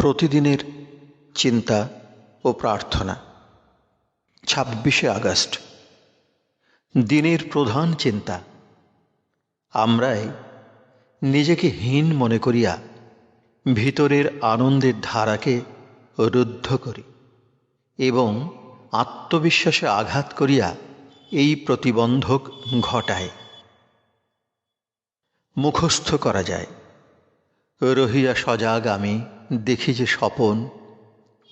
প্রতিদিনের চিন্তা ও প্রার্থনা। ছাব্বিশে আগস্ট। দিনের প্রধান চিন্তা। আমরাই নিজেকে হীন মনে করিয়া ভিতরের আনন্দের ধারাকে রুদ্ধ করি এবং আত্মবিশ্বাসে আঘাত করিয়া এই প্রতিবন্ধক ঘটায় মুখস্থ করা যায়। রহিয়া সজাগ আমি দেখি যে স্বপন,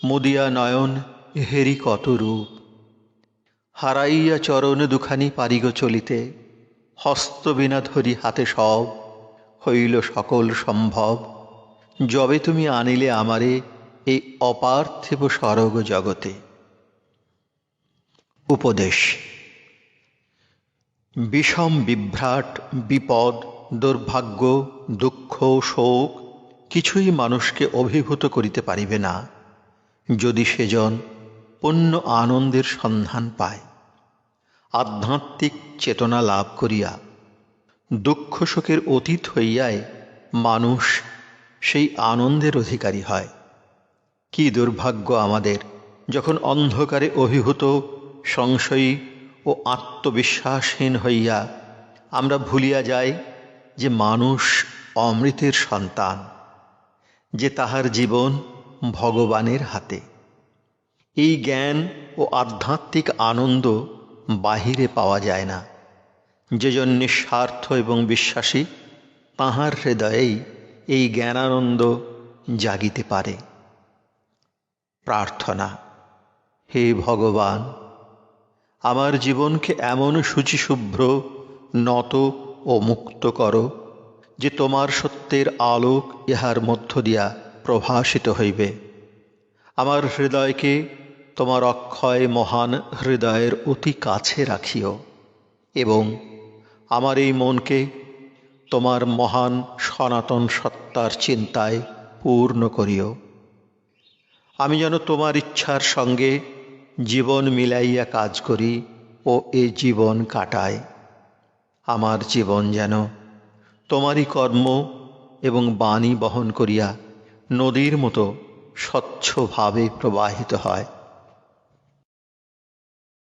মুদিয়া নয়ন হেরি কত রূপ। হারাইয়া চরণ দুখানি পারিগ চলিতে হস্তবিনা ধরি হাতে সব, হইল সকল সম্ভব। যবে তুমি আনিলে আমারে এই অপার্থিব স্বর্গ জগতে। উপদেশ, বিষম বিভ্রাট, বিপদ, দুর্ভাগ্য, দুঃখ, শোক কিছুই মানুষকে অভিভূত করিতে পারিবে না, যদি সেজন পূর্ণ আনন্দের সন্ধান পায়। আধ্যাত্মিক চেতনা লাভ করিয়া দুঃখ শোকের অতীত হইয়ায় মানুষ সেই আনন্দের অধিকারী হয়। কি দুর্ভাগ্য আমাদের যখন অন্ধকারে অভিভূত, সংশয়ী ও আত্মবিশ্বাসহীন হইয়া আমরা ভুলিয়া যাই যে মানুষ অমৃতের সন্তান। যে তাহার জীবন ভগবানের হাতে। এই জ্ঞান ও আধ্যাত্মিক আনন্দ বাহিরে পাওয়া যায় না। যে জন নিঃস্বার্থ এবং বিশ্বাসী, তাহার হৃদয়েই এই জ্ঞানানন্দ জাগিতে পারে। প্রার্থনা, হে ভগবান, আমার জীবনকে এমন শুচিশুভ্র নত ও মুক্ত করো। যে তোমার সত্যের আলোক ইহার মধ্য দিয়া প্রভাসিত হইবে। আমার হৃদয়কে তোমার অক্ষয় মহান হৃদয়ের অতি কাছে রাখিও এবং আমার এই মনকে তোমার মহান সনাতন সত্তার চিন্তায় পূর্ণ করিও। আমি যেন তোমার ইচ্ছার সঙ্গে জীবন মিলাইয়া কাজ করি ও এ জীবন কাটায় আমার জীবন যেন তোমারই কর্ম এবং বাণী বহন করিয়া নদীর মতো স্বচ্ছভাবে প্রবাহিত হয়।